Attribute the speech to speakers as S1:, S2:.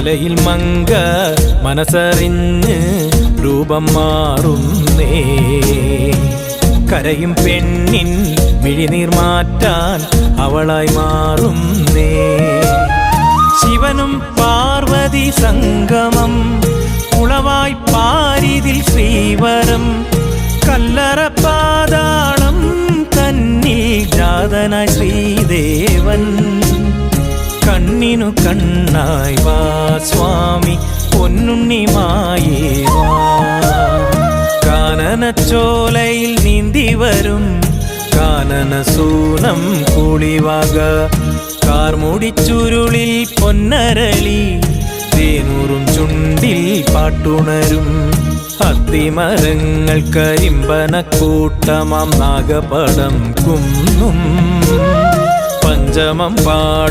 S1: മാലയിൽ മങ്ക മനസ്സറിഞ്ഞ് രൂപം മാറുന്നേ കരയും പെണ്ണിൻ മിഴിനീർ മാറ്റാൻ അവളായി മാറുന്നേ ശിവനും പാർവതി സംഗമം ഉളവായി പാരിതിൽ ശ്രീവരം കല്ലറ പാതാളം തന്നിൽ ജാതന ശ്രീദേവൻ കണ്ണിനു കണ്ണായി വാ സ്വാമി പൊന്നുണ്ണിമായേ വാ. കാനനച്ചോലയിൽ നീന്തി വരും കാനന സൂനം കുളിവാക കാർമുടിച്ചുരുളിൽ പൊന്നരളി തേനൂറും ചുണ്ടിൽ പാട്ടുണരും. അത്തിമരങ്ങൾ കരിമ്പനക്കൂട്ടമാം നാഗപടം കുന്നും. പഞ്ചമം പാടും